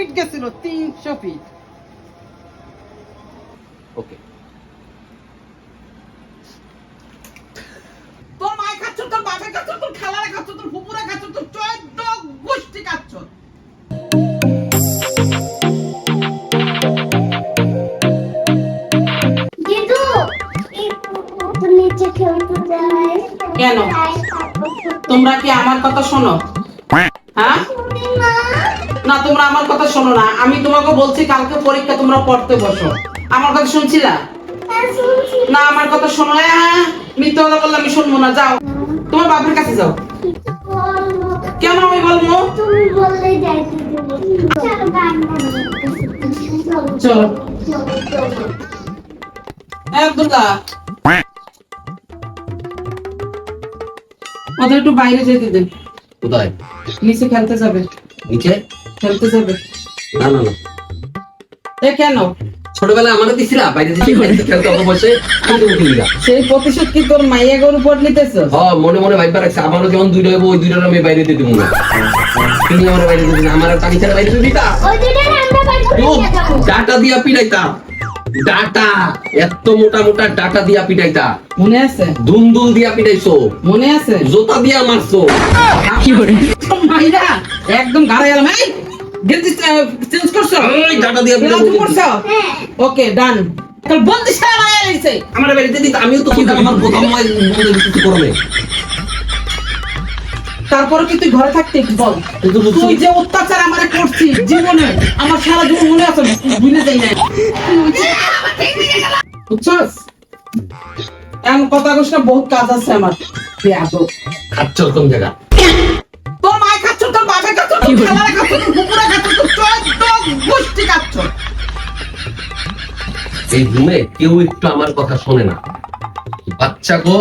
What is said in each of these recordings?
Fit গেছিল তিনশো fit. ওকে। তোর মায় খাচ্ছ তোর বাপে খাচ্ছ তোর খালারে খাচ্ছ তোর ফুপুরে খাচ্ছ তোর চোদ্দ গোষ্ঠী খাচ্ছ। কেন? তোমরা কি আমার কথা শোনো? হ্যাঁ? না তোমরা আমার কথা শোনো না। আমি তোমাকে বলছি কালকে পরীক্ষা তোমরা পড়তে বসো। আমার কথা শুনছিলা? হ্যাঁ, না আমার কথা শোনো মিথ্যা কথা বললে আমি শুনব না যাও। তোমার বাপের কাছে যাও। কেন আমি বলব? চলো আব্দুল্লাহ ওদের একটু বাইরে যেতে দেন কোথায়? নিচে খেলতে যাবে। নিচে? খেলতে যাবে? না না না। এ কেন? ছোটবেলায় দিছিলা বাইরে দিছি খেলতে অত বসে আমি উঠি না সেই প্রতিশোধ কি তোর মাইয়া গরু উপর নিতেছ? হ মনে মনে রাখছে আমারও যেমন দুইটা হইব ওই দুইটার আমি বাইরে দিয়ে দেবো না। তুমি আমার বাইরে দিবি না আমার ছাড়া বাইরে বাইরে ডাটা দিয়া ডাটা এত মোটা মোটা ডাটা দিয়া পিটাইতা মনে আছে? দুমদুল দিয়া পিটাইছো। মনে আছে? জোতা দিয়া মারছো। কি করে? একদম গাড়া গেলাম এই গেঞ্জি চেঞ্জ করছ? ওই ডাটা দিয়া পিটাইছো করছ? ওকে ডান কাল বন্দি সারা মাইয়া লাগছে আমার বাড়িতে দিতা আমিও তো তোকে আমার প্রথম মই বন্ধ কিছু করবে? তারপরে কি তুই ঘরে থাকতে কি বল? তুই যে অত্যাচার আমারে করছিস জীবনে আমার সারা জীবন মনে আছে ভুলে যাই না বুঝছস? এমন কথা কইস না বহুত কাজ আছে আমার। বেয়াদব খাচ্ছ কোন জায়গা? খালারে খাচ্ছ এই রুমে কেউ একটু আমার কথা শোনে না। বাচ্চা গো,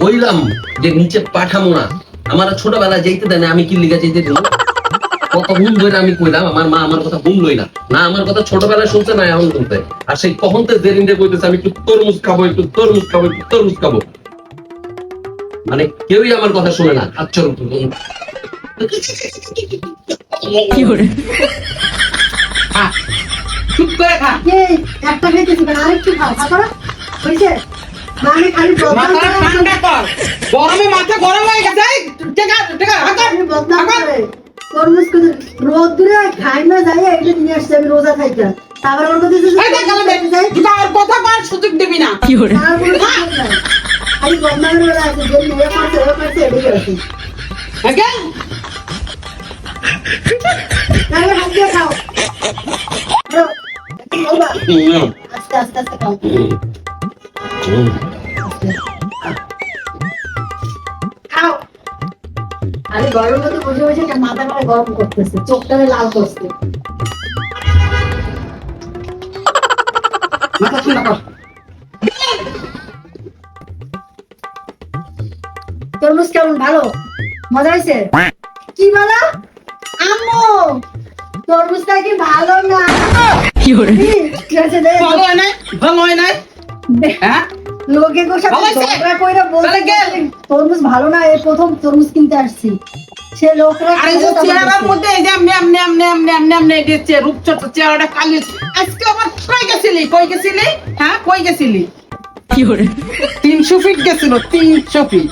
কইলাম যে নিচে পাঠামো না। আমার ছোটবেলা যাইতে দেয় আমি কি লিগা যাইতে দিলাম কত ভুল ধরে আমি কইলাম, আমার মা আমার কথা ভুললই না। না, আমার কথা ছোটবেলায় শুনছে না, এখন শুনতে আর সেই কখন তো জেরিন্ডে কইতেছে, আমি একটু তরমুজ খাব, একটু তরমুজ খাব, একটু তরমুজ খাব। মানে কেউই আমার কথা শুনে না আচ্ছা চুপ করে খা একটা খাইতেছি আরেকটু খাও খাও হয়েছে? না আমি খালি মাথা ঠান্ডা কর গরমে মাথা গরম হয়ে গেছে করে করে রোদ দূরে খাই না যাই এটা নিয়ে আসছে আমি রোজা খাইতাম তারপর আমার কথা আর কর সুযোগ দিবি না। সুযোগ নাই। খালি বদনামের বেলা আছে যে মেয়ে পারছে ও পারছে এটাই আছে আস্তে আস্তে আস্তে খাও খাও আরে গরম মধ্যে বসে বসে গরম করতেছে চোখটারে লাল করছে মাথা তরমুজ কেমন? ভালো? মজা হয়েছে? কি বলো? আম্মু তরমুজটা কি ভালো না? কি ঠিক ভালো হয় নাই? ভালো হয় নাই? হ্যাঁ? লোকে গো সাথে ঝগড়া কইরা। বলছে তরমুজ ভালো না এই প্রথম তরমুজ কিনতে আসছি। সে লোকরা আরে যে চেহারার মধ্যে এই যে আমনে আমনে আমনে আমনে আমনে এই যে রূপচর্চা চেহারাটা কালি আজকে আবার কই গেছিলি? কই গেছিলি? হ্যাঁ কই গেছিলি? কি করে তিনশো ফিট গেছিল তিনশো ফিট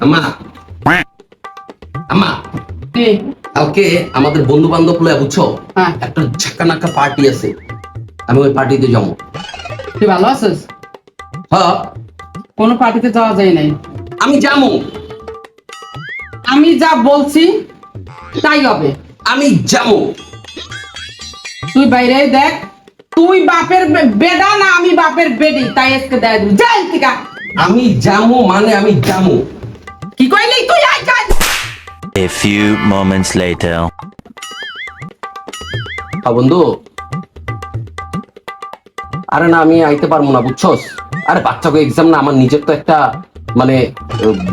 আম্মা। আম্মা কালকে আমাদের বন্ধু বান্ধব লয়া বুঝছ হ্যাঁ। একটা ঝাক্কা নাক্কা পার্টি আছে। আমি ওই পার্টিতে যাব। তুই ভালো আছিস? হ্যাঁ। কোনো পার্টিতে যাওয়া যায় নাই। আমি যাব। আমি যা বলছি তাই হবে। আমি যাব। তুই বাইরে দেখ তুই বাপের বে- বেডা না আমি বাপের বেডি? তাই আজকে দেয় দিবি। যাই থেকে আমি যাব মানে আমি যাব। কি কইলি তুই? আই যাই A few moments later. হ্যাঁ বন্ধু। আরে না আমি আইতে পারব না বুঝছস? আরে বাচ্চাকে এক্সাম না আমার নিজের তো একটা মানে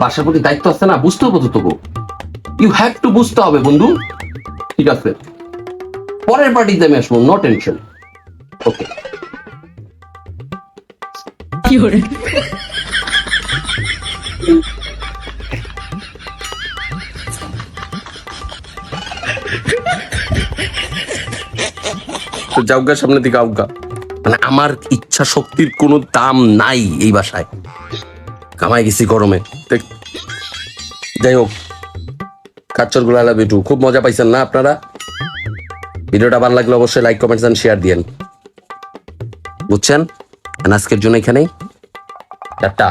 বাসার প্রতি দায়িত্ব আছে না বুঝতে হবে তো তোকে। ইউ হ্যাভ টু বুঝতে হবে বন্ধু। ঠিক আছে। পরের পার্টিতে আমি আসব নো টেনশন ওকে তো যাওগা সামনে দিকে আউগা মানে আমার ইচ্ছা শক্তির কোনো দাম নাই এই বাসায়। কামাই গেছি গরমে। যাই হোক কাচ্চরগুলা বিটু। খুব মজা পাইছেন না আপনারা? ভিডিওটা ভালো লাগলে অবশ্যই লাইক কমেন্টস এন্ড শেয়ার দিয়েন। বুঝছেন? আজকের জন্য এখানেই। টাটা।